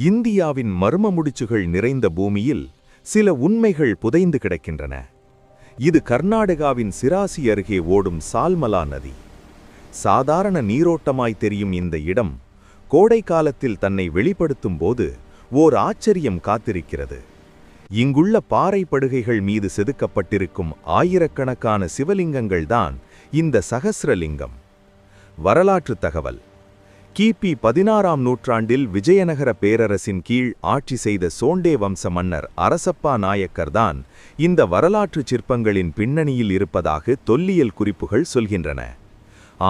இந்தியாவின் மர்ம முடிச்சுகள் நிறைந்த பூமியில் சில உண்மைகள் புதைந்து கிடக்கின்றன. இது கர்நாடகாவின் சிராசி அருகே ஓடும் சால்மலா நதி. சாதாரண நீரோட்டமாய் தெரியும் இந்த இடம் கோடை காலத்தில் தன்னை வெளிப்படுத்தும் போது ஓர் ஆச்சரியம் காத்திருக்கிறது. இங்குள்ள பாறை படுகைகள் மீது செதுக்கப்பட்டிருக்கும் ஆயிரக்கணக்கான சிவலிங்கங்கள்தான் இந்த சகசிரலிங்கம். வரலாற்று தகவல். கிபி பதினாறாம் நூற்றாண்டில் விஜயநகர பேரரசின் கீழ் ஆட்சி செய்த சோண்டே வம்ச மன்னர் அரசப்பா நாயக்கர்தான் இந்த வரலாற்று சிற்பங்களின் பின்னணியில் இருப்பதாக தொல்லியல் குறிப்புகள் சொல்கின்றன.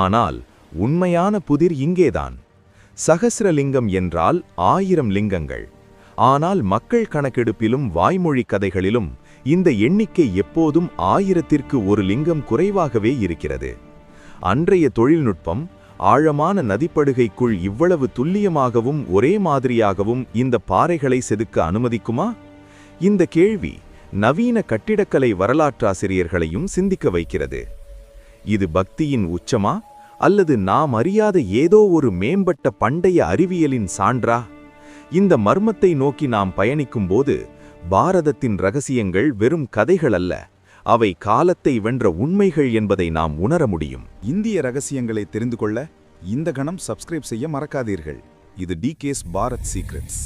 ஆனால் உண்மையான புதிர் இங்கேதான் சகசிரலிங்கம் என்றால் ஆயிரம் லிங்கங்கள். ஆனால் மக்கள் கணக்கெடுப்பிலும் வாய்மொழி கதைகளிலும் இந்த எண்ணிக்கை எப்போதும் ஆயிரத்திற்கு ஒரு லிங்கம் குறைவாகவே இருக்கிறது. அன்றைய தொழில்நுட்பம் ஆழமான நதிப்படுகைக்குள் இவ்வளவு துல்லியமாகவும் ஒரே மாதிரியாகவும் இந்த பாறைகளை செதுக்க அனுமதிக்குமா? இந்த கேள்வி நவீன கட்டிடக்கலை வரலாற்றாசிரியர்களையும் சிந்திக்க வைக்கிறது. இது பக்தியின் உச்சமா? அல்லது நாம் அறியாத ஏதோ ஒரு மேம்பட்ட பண்டைய அறிவியலின் சான்றா? இந்த மர்மத்தை நோக்கி நாம் பயணிக்கும்போது பாரதத்தின் ரகசியங்கள் வெறும் கதைகள் அல்ல அவை காலத்தை வென்ற உண்மைகள் என்பதை நாம் உணர முடியும். இந்திய ரகசியங்களை தெரிந்து கொள்ள இந்த கணம் சப்ஸ்கிரைப் செய்ய மறக்காதீர்கள். இது டி பாரத் சீக்ரெட்ஸ்